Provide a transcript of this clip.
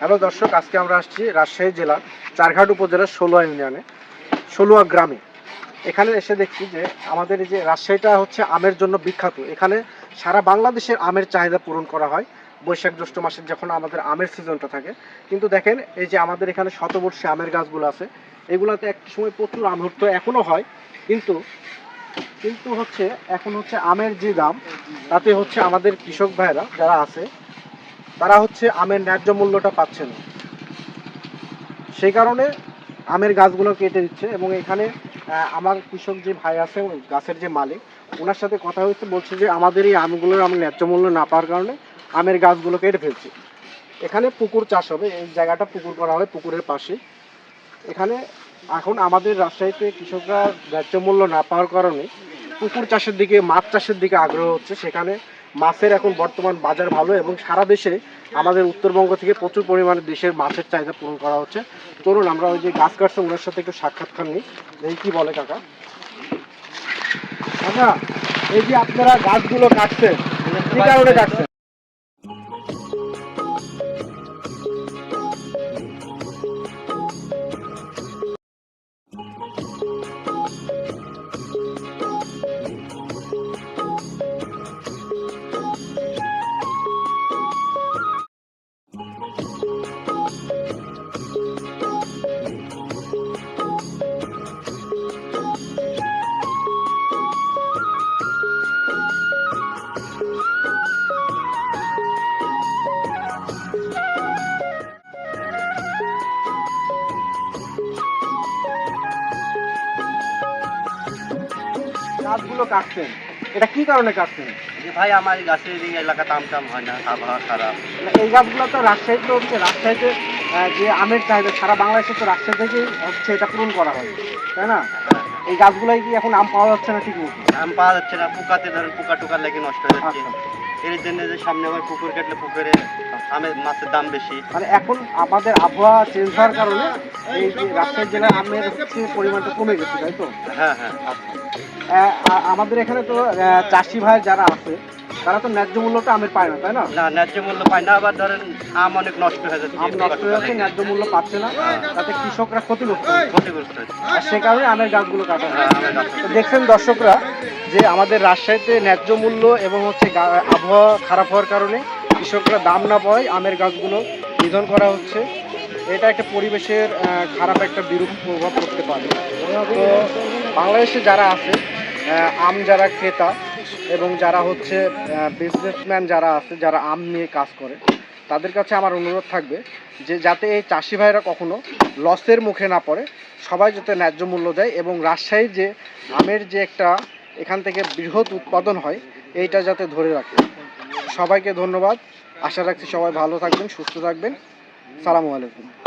Hello দর্শক, আজকে আমরা আসছি রাজশাহী জেলার চারঘাট উপজেলার ষোলোয়া ইউনিয়নে, ষোলোয়া গ্রামে। এখানে এসে দেখছি যে আমাদের এই যে রাজশাহীটা হচ্ছে আমের জন্য বিখ্যাত। এখানে সারা বাংলাদেশের আমের চাহিদা পূরণ করা হয় বৈশাখ জ্যৈষ্ঠ মাসের যখন আমাদের আমের সিজনটা থাকে। কিন্তু দেখেন, এই যে আমাদের এখানে শতবর্ষী আমের গাছগুলো আছে, এগুলাতে এক সময় প্রচুর আম হতো এখনও হয়। কিন্তু কিন্তু হচ্ছে, এখন হচ্ছে আমের যে দাম, তাতে হচ্ছে আমাদের কৃষক ভাইরা যারা আছে তারা হচ্ছে আমের ন্যায্য মূল্যটা পাচ্ছে না। সেই কারণে আমের গাছগুলো কেটে দিচ্ছে এবং এখানে আমার কৃষক যে ভাই আছে গাছের যে মালিক, ওনার সাথে কথা হয়েছে, বলছে যে আমাদের এই আমগুলোর আমি ন্যায্য মূল্য না পাওয়ার কারণে আমের গাছগুলো কেটে ফেলছি। এখানে পুকুর চাষ হবে, এই জায়গাটা পুকুর করা হয় পুকুরের পাশে। এখানে এখন আমাদের রাজশাহীতে কৃষকরা ন্যায্য মূল্য না পাওয়ার কারণে পুকুর চাষের দিকে, মাছ চাষের দিকে আগ্রহ হচ্ছে সেখানে। মাছের এখন বর্তমান বাজার ভালো এবং সারা দেশে আমাদের উত্তরবঙ্গ থেকে প্রচুর পরিমাণে দেশের মাছের চাহিদা পূরণ করা হচ্ছে। চলুন, আমরা ওই যে গাছ কাটছে, ওনার সাথে একটু সাক্ষাৎকার নিই। এই কি বলে কাকা? কাকা, এই যে আপনারা গাছগুলো কাটছেন, কি কারণে কাটছেন? গাছগুলো কাটছেন। এটা কি কারণে কাটছেন? যে ভাই আমার এই গাছের এই এলাকা তাম টাম হয় না আবহাওয়া খারাপ মানে এই গাছগুলো তো রাজশাহীতে হচ্ছে রাজশাহীতে যে আমের চাহিদা সারা বাংলাদেশে তো রাজশাহী থেকেই হচ্ছে এটা পূরণ করা হয় তাই না? এই গাছগুলোয় কি এখন আম পাওয়া যাচ্ছে না ঠিক মতো? আম পাওয়া যাচ্ছে না পোকাতে ধরেন পোকা টোকা লেগে নষ্ট হয়ে যাচ্ছে। আচ্ছা। এর জন্য যে সামনে আবার পুকুর কাটলে পুকুরে আমের মাছের দাম বেশি। মানে এখন আমাদের আবহাওয়া চেঞ্জ হওয়ার কারণে এই যে রাজশাহী জেলার আমের পরিমাণটা কমে গেছে তাই তো? হ্যাঁ হ্যাঁ। আমাদের এখানে তো চাষি ভাই যারা আছে তারা তো ন্যায্য মূল্যটা আমের পায় না তাই না? না ন্যায্য মূল্য পায় না আবার ধরেন আম অনেক নষ্ট হয়ে যাচ্ছে আম নষ্ট হয়ে যাচ্ছে ন্যায্য মূল্য পাচ্ছে না তাতে কৃষকরা ক্ষতিগ্রস্ত। ক্ষতিগ্রস্ত আর সে কারণে আমের গাছগুলো কাটা হয়। হ্যাঁ, দেখছেন দর্শকরা যে আমাদের রাজশাহীতে ন্যায্য মূল্য এবং হচ্ছে আবহাওয়া খারাপ হওয়ার কারণে কৃষকরা দাম না পায় আমের গাছগুলো নিধন করা হচ্ছে। এটা একটা পরিবেশের খারাপ একটা বিরূপ প্রভাব পড়তে পারে। তো বাংলাদেশে যারা আছে আম যারা ক্রেতা এবং যারা হচ্ছে বিজনেসম্যান যারা আছে, যারা আম নিয়ে কাজ করে, তাদের কাছে আমার অনুরোধ থাকবে যে যাতে এই চাষি ভাইরা কখনো লসের মুখে না পড়ে, সবাই যাতে ন্যায্য মূল্য দেয় এবং রাজশাহীর যে আমের যে একটা এখান থেকে বৃহৎ উৎপাদন হয়, এইটা যাতে ধরে রাখে। সবাইকে ধন্যবাদ। আশা রাখছি সবাই ভালো থাকবেন, সুস্থ থাকবেন। সালামু আলাইকুম।